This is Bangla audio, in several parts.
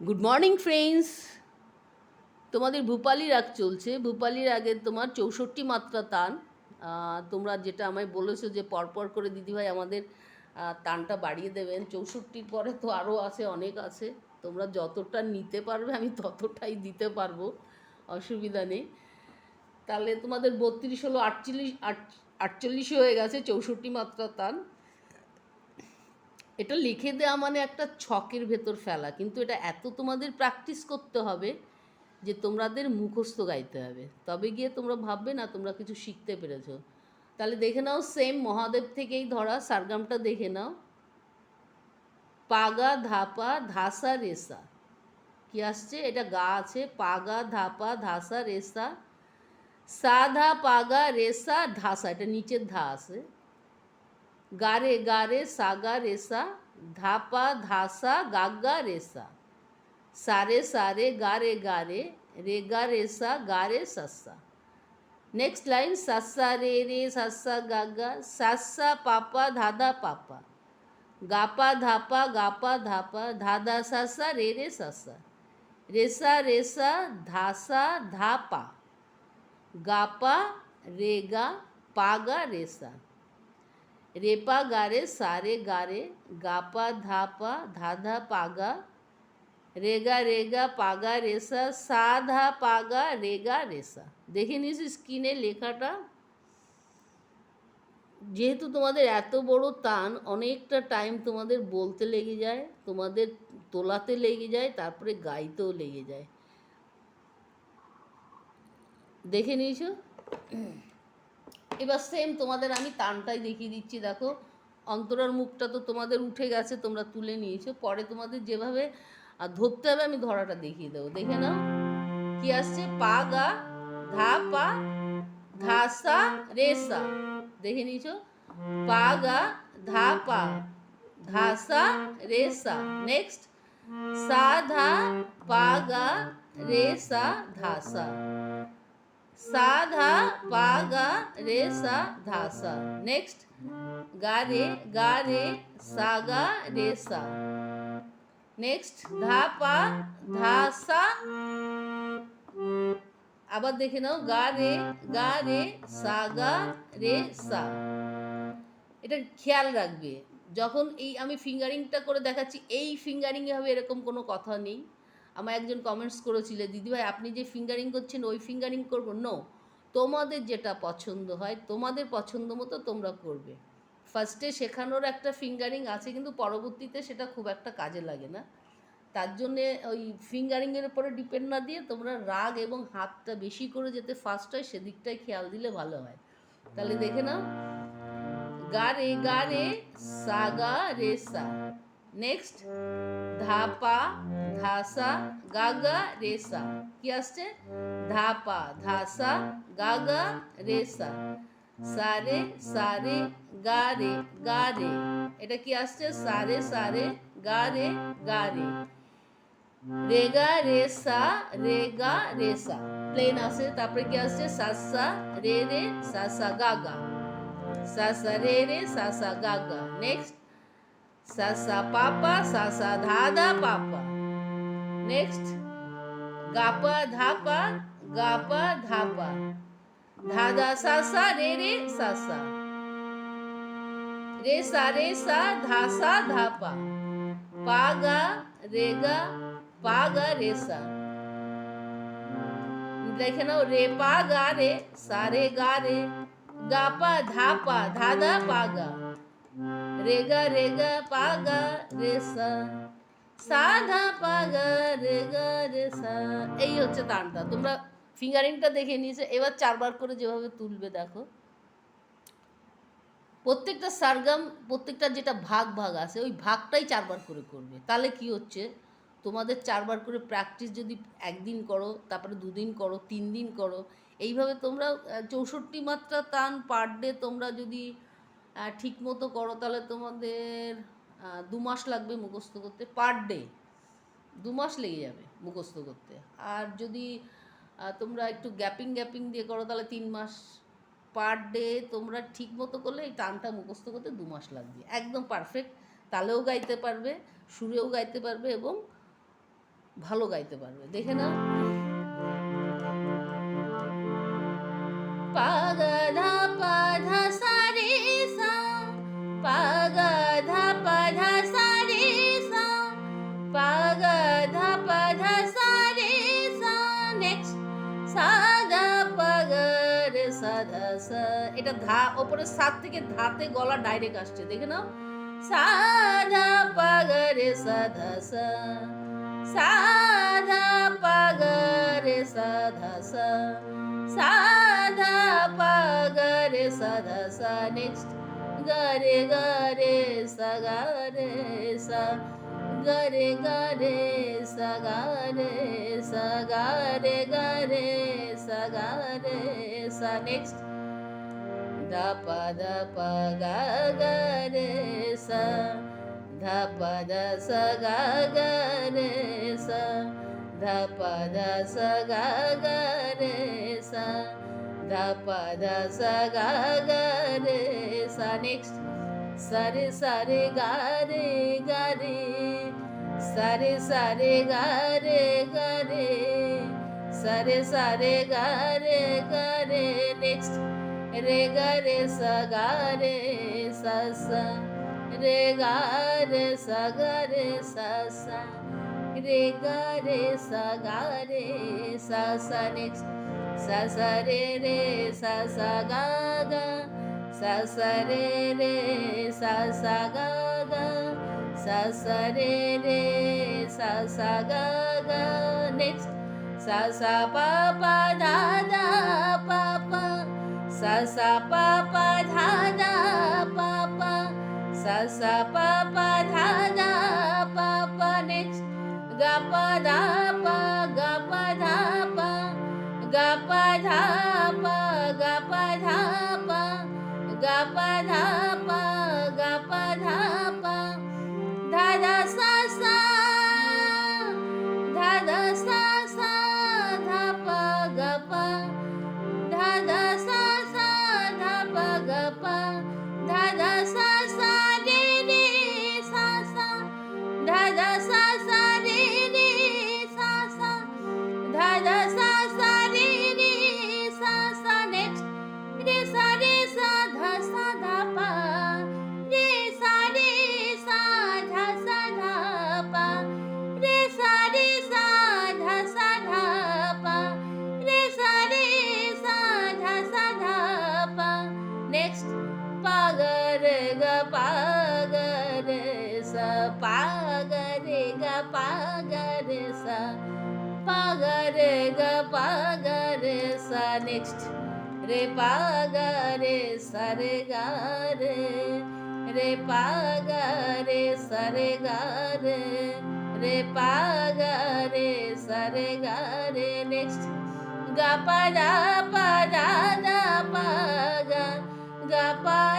গুড মর্নিং ফ্রেন্ডস তোমাদের ভূপালি রাগ চলছে। ভূপালির আগে তোমার চৌষট্টি মাত্রা তান। তোমরা যেটা আমায় বলেছ যে পরপর করে দিদিভাই আমাদের তানটা বাড়িয়ে দেবেন। চৌষট্টির পরে তো আরও আছে, অনেক আছে। তোমরা যতটা নিতে পারবে, আমি ততটাই দিতে পারব। অসুবিধা নেই। তাহলে তোমাদের বত্রিশ হলো আটচল্লিশ, আট আটচল্লিশে হয়ে গেছে চৌষট্টি মাত্রা তান। এটা লিখে দেওয়া মানে একটা ছকের ভেতর ফেলা, কিন্তু এটা এত তোমাদের প্র্যাকটিস করতে হবে যে তোমাদের মুখস্থ গাইতে হবে। তবে গিয়ে তোমরা ভাববে, না, তোমরা কিছু শিখতে পেরেছ। তাহলে দেখে নাও সেম মহাদেব থেকেই ধরা, সারগামটা দেখে নাও। পাগা ধাপা ধাসা রেসা। কি আসছে? এটা গা আছে, পাগা ধাপা ধাসা রেসা। সাধা পাগা রেসা ধাসা, এটা নিচের ধা আছে। गारे गारे सागा रेसा, धापा धासा, गागा रेसा। सारे सारे, गारे गारे, रेगा रेसा, गारे ससा नेक्स्ट लाइन ससा रे रे ससा गागा ससा पापा, धादा पापा। गापा धापा गापा धापा, धादा ससा रे रे ससा रेसा रेसा, धासा धापा। गापा, रेगा, पागा रेसा। রেপা গারে সারে গারে গাপা ধাপা ধাধা পাগা রেগা রেগা পাগা রেসা সাধা পাগা রেগা রেসা দেখে নিস স্ক্রিনে লেখাটা যেহেতু তোমাদের এত বড় টান অনেকটা টাইম তোমাদের বলতে লেগে যায় তোমাদের তোলাতে লেগে যায় তারপরে গাইতেও লেগে যায় দেখে নিয়েছো এবার সেম তোমাদের আমি টানটাই দেখিয়ে দিচ্ছি, দেখো। অন্তরার মুখটা তো তোমাদের উঠে গেছে, তোমরা তুলে নিয়েছো। পরে তোমাদের যেভাবে ধরতে হবে, আমি ধরাটা দেখিয়ে দেবো। দেখে নাও। কি আসছে? পা, গা ধা পা ধাসা রেসা দেখে নিয়েছো? পা, গা, ধা, পা ধাসা রেসা নেক্সট সা। ধা, পা, গা রেসা ধাসা সাধা, পাগা রে সা ধাসা। নেক্সট গা রে গা রে সাগা রে সা নেক্সট ধা পা ধাসা। আবার দেখে নাও গা রে গা রে সাগা রে সা এটা খেয়াল রাখবে। যখন এই আমি ফিঙ্গারিংটা করে দেখাচ্ছি, এই ফিঙ্গারিংয়ে হবে এরকম কোনো কথা নেই। আমার একজন কমেন্টস করেছিল দিদিভাই আপনি যে ফিঙ্গারিং করছেন, ওই ফিঙ্গারিং করব? নো তোমাদের যেটা পছন্দ হয়, তোমাদের পছন্দ মতো তোমরা করবে। ফার্স্টে শেখানোর একটা ফিঙ্গারিং আছে, কিন্তু পরবর্তীতে সেটা খুব একটা কাজে লাগে না। তার জন্যে ওই ফিঙ্গারিংয়ের উপরে ডিপেন্ড না দিয়ে তোমরা রাগ এবং হাতটা বেশি করে যেতে ফার্স্ট হয় সেদিকটাই খেয়াল দিলে ভালো হয়। তাহলে দেখে নাও। গা রে গা রে সা গা রে সা। নেক্সট ধাপা ধাসা গাগা রেসা কি আসছে ধাপা ধাসা গাগা রেসা সারে সারে গারে গারে এটা কি আসছে সারে সারে গারে গারে রেগা রেসা রেগা রেসা প্লেন আসে তারপরে কি আসছে সাসা রে রে সাসা গাগা সাসা রে রে সাসা গাগা নেক্সট सा सा पापा सा सा धा धा पापा। नेक्स्ट गापा धापा गापा धापा। धा धा सा सा रे रे सा सा रे सा रे सा धा सा धापा। पा गा रे गा पा गा रे सा देखे ना, रे पा गा रे, सा रे गा रे। गापा धापा धाधा पागा। রেগা রেগা, পাগা, রেসা। সাধা, পাগা, রেগা, রেসা। এই হচ্ছে তানটা তোমরা ফিঙ্গারিংটা দেখে নিয়েছো। এবার চারবার করে যেভাবে তুলবে, দেখো। প্রত্যেকটা সারগাম, প্রত্যেকটা যেটা ভাগ ভাগ আছে, ওই ভাগটাই চারবার করে করবে। তাহলে কি হচ্ছে? তোমাদের চারবার করে প্র্যাকটিস যদি একদিন করো, তারপরে দুদিন করো তিন দিন করো, এইভাবে তোমরা চৌষট্টি মাত্রা তান পার ডে তোমরা যদি ঠিক মতো করো, তাহলে তোমাদের দু মাস লাগবে মুখস্থ করতে পার ডে দু মাস লেগে যাবে মুখস্থ করতে। আর যদি তোমরা একটু গ্যাপিং গ্যাপিং দিয়ে করো, তাহলে তিন মাস পার ডে তোমরা ঠিক মতো করলে এই টানটা মুখস্থ করতে দু মাস লাগবে। একদম পারফেক্ট তালেও গাইতে পারবে, সুরেও গাইতে পারবে এবং ভালো গাইতে পারবে। দেখে নাও। এটা ধা ওপরে সাত থেকে ধাতে গলা ডাইরেক্ট আসছে দেখে নাও সা ধা পাগা রে সা ধা সা সা ধা পাগা রে সা ধা সা সা ধা পাগা রে সা ধা সা নেক্সট গা রে গা রে সা গা রে সা গা রে গা রে সা গা রে সা গা রে গা রে সা গা রে সা নেক্সট ಧ ಪದ ಪ ಗ ಗ ರೇ ಸ ಧ ಪದ ಸ ಗ ಗ ರೇ ಸ ಧ ಪದ ಸ ಗ ಗ ರೇ ಸ ಧ ಪದ ಸ ಗ ಗ ರೇ ಸ ನೆಕ್ಸ್ಟ್ ಸರಿ ಸರಿ ಗ ರೇ ಗ ರೇ ಸರಿ ಸರಿ ಗ ರೇ ಗ ರೇ ಸರಿ ಸರಿ ಗ ರೇ ಗ ರೇ ನೆಕ್ಸ್ಟ್ रे ग रे स ग रे स स रे ग रे स ग रे स स रे ग रे स ग रे स स नेक्स्ट स स रे रे स स ग ग स स रे रे स स ग ग स स रे रे स स ग ग नेक्स्ट स स प प द द प sa sa pa pa dha da pa pa. Sa sa pa pa dha da pa pa. Next ga pa da pa ga pa da pa. Ga pa da pa ga pa da pa. Ga pa da pa ga pa da pa. పాగరే సా పాగరే గ పాగరే సా నెక్స్ట్ రే పాగరే సరే గారే రే పాగరే సరే గారే రే పాగరే సరే గారే నెక్స్ట్ గ పద పద ద పాగ గ పద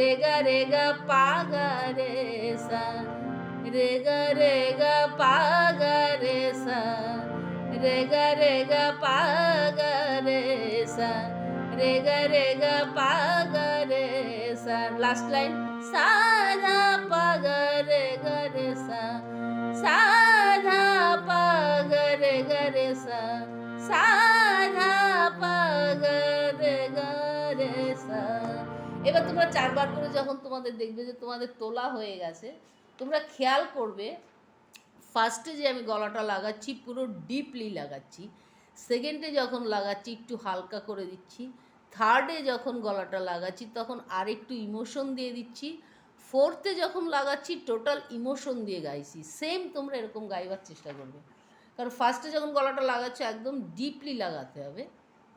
रे ग रे ग पा ग रे सा रे ग रे ग पा ग रे सा रे ग रे ग पा ग रे सा रे ग रे ग पा ग रे सा लास्ट लाइन सा दा पा তোমরা চারবার করে যখন তোমাদের দেখবে যে তোমাদের তোলা হয়ে গেছে, তোমরা খেয়াল করবে ফার্স্টে যে আমি গলাটা লাগাচ্ছি, পুরো ডিপলি লাগাচ্ছি সেকেন্ডে যখন লাগাচ্ছি, একটু হালকা করে দিচ্ছি থার্ডে যখন গলাটা লাগাচ্ছি, তখন আর একটু ইমোশন দিয়ে দিচ্ছি ফোর্থে যখন লাগাচ্ছি টোটাল ইমোশন দিয়ে গাইছি সেম তোমরা এরকম গাইবার চেষ্টা করবে। কারণ ফার্স্টে যখন গলাটা লাগাচ্ছ, একদম ডিপলি লাগাতে হবে।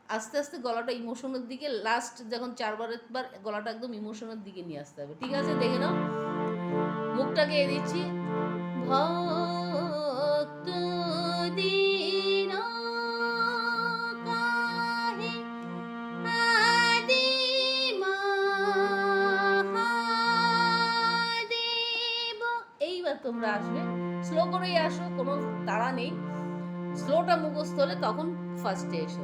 আস্তে আস্তে গলাটা ইমোশনের দিকে লাস্ট যখন চারবারের বার গলাটা একদম ইমোশনের দিকে নিয়ে আসতে হবে, ঠিক আছে? দেখে নাও। মুখটা গিয়ে দিচ্ছি। এইবার তোমরা আসবে। স্লো করেই আসো, কোনো তাড়া নেই। স্লোটা মুখস্থ হলে তখন ফার্স্টে এসো।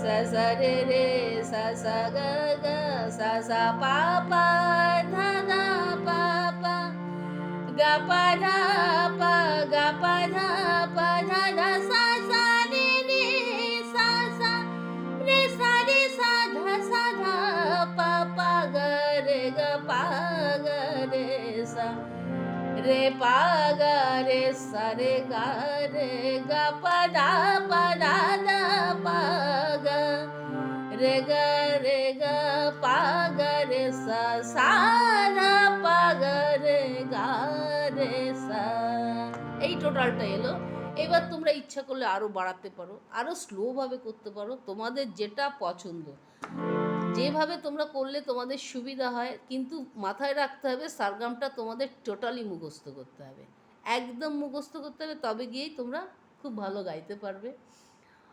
ಸ ಸ ರೆ ರೇ ಸ ಸ ಗ ಗ ಸ ಸ ಪ ಪ ಧ ಧ ಪ ಪ ಗ ಪ ಧ ಪ ಗ ಪ ಧ ಪ ಧ ಧ ಸ ಸ ರೆ ರೇ ಸ ಸ ರೆ ಸ ರೆ ಸ ಧ ಸ ಧ ಪ ಪ ಗ ರೆ ಗ ಪ ಗ ರೆ ಸ रे पा ग रे स रे ग रे ग प ध प ध sa sa da pa ga re ga re সা। এই টোটালটা এলো। এবার তোমরা ইচ্ছা করলে আরও বাড়াতে পারো আরও স্লোভাবে করতে পারো, তোমাদের যেটা পছন্দ। যেভাবে তোমরা করলে তোমাদের সুবিধা হয়, কিন্তু মাথায় রাখতে হবে সারগামটা তোমাদের টোটালি মুখস্থ করতে হবে। একদম মুখস্থ করতে হবে, তবে গিয়েই তোমরা খুব ভালো গাইতে পারবে।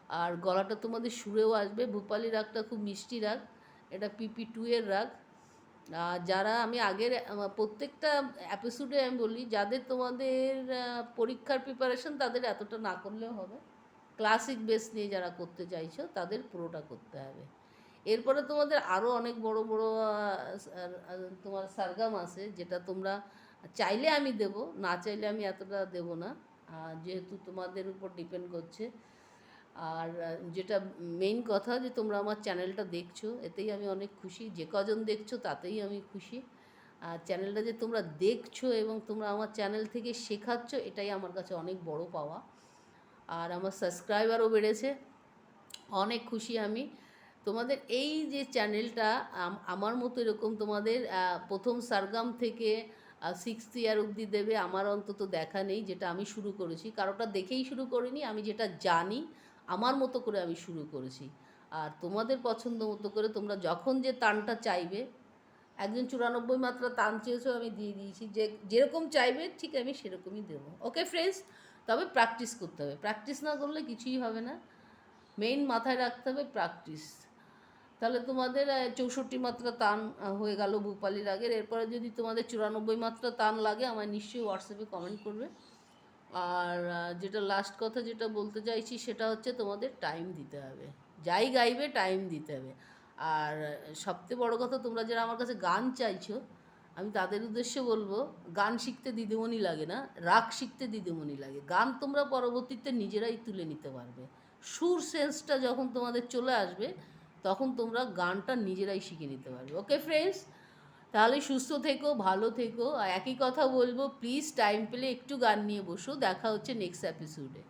আর গলাটা তোমাদের সুরেও আসবে। ভূপালি রাগটা খুব মিষ্টি রাগ। এটা পিপি টু এর রাগ। আর যারা আমি আগের প্রত্যেকটা এপিসোডে আমি বলি, যাদের তোমাদের পরীক্ষার প্রিপারেশন তাদের এতটা না করলেও হবে। ক্লাসিক বেস নিয়ে যারা করতে চাইছো, তাদের পুরোটা করতে হবে। এরপরে তোমাদের আরও অনেক বড় বড় তোমার সারগাম আছে, যেটা তোমরা চাইলে আমি দেব, না চাইলে আমি এতটা দেব না। যেহেতু তোমাদের উপর ডিপেন্ড করছে আর যেটা মেইন কথা যে তোমরা আমার চ্যানেলটা দেখছ, এতেই আমি অনেক খুশি। যে কজন দেখছ তাতেই আমি খুশি। আর চ্যানেলটা যে তোমরা দেখছ এবং তোমরা আমার চ্যানেল থেকে শেখাচ্ছ, এটাই আমার কাছে অনেক বড় পাওয়া। আর আমার সাবস্ক্রাইবারও বেড়েছে। অনেক খুশি আমি। তোমাদের এই যে চ্যানেলটা আমার মতো এরকম তোমাদের প্রথম সারগাম থেকে সিক্সথ ইয়ার অবধি দেবে, আমার অন্তত দেখা নেই, যেটা আমি শুরু করেছি। কারোটা দেখেই শুরু করিনি, আমি যেটা জানি আমার মতো করে আমি শুরু করেছি। আর তোমাদের পছন্দ মতো করে তোমরা যখন যে তানটা চাইবে, একজন চুরানব্বই মাত্রা তান চেয়েছো আমি দিয়ে দিয়েছি, যে যেরকম চাইবে ঠিক আমি সেরকমই দেবো। ওকে ফ্রেন্ডস তবে প্র্যাকটিস করতে হবে। প্র্যাকটিস না করলে কিছুই হবে না। মেইন মাথায় রাখতে হবে প্র্যাকটিস তাহলে তোমাদের চৌষট্টি মাত্রা তান হয়ে গেল ভূপালির আগের। এরপরে যদি তোমাদের চুরানব্বই মাত্রা তান লাগে, আমায় নিশ্চয়ই হোয়াটসঅ্যাপে কমেন্ট করবে। আর যেটা লাস্ট কথা যেটা বলতে চাইছি সেটা হচ্ছে তোমাদের টাইম দিতে হবে। যাই গাইবে টাইম দিতে হবে। আর, সবচেয়ে বড় কথা তোমরা যারা আমার কাছে গান চাইছো, আমি তাদের উদ্দেশ্যে বলব, গান শিখতে দিদিমণি লাগে না, রাগ শিখতে দিদিমণি লাগে। গান তোমরা পরবর্তীতে নিজেরাই তুলে নিতে পারবে। সুর সেন্সটা যখন তোমাদের চলে আসবে, তখন তোমরা গানটা নিজেরাই শিখে নিতে পারবে। ওকে ফ্রেন্ডস তাহলে সুস্থ থেকো, ভালো থেকো। একই কথা বলব প্লিজ টাইম পেলে একটু গান নিয়ে বসো। দেখা হচ্ছে নেক্সট এপিসোডে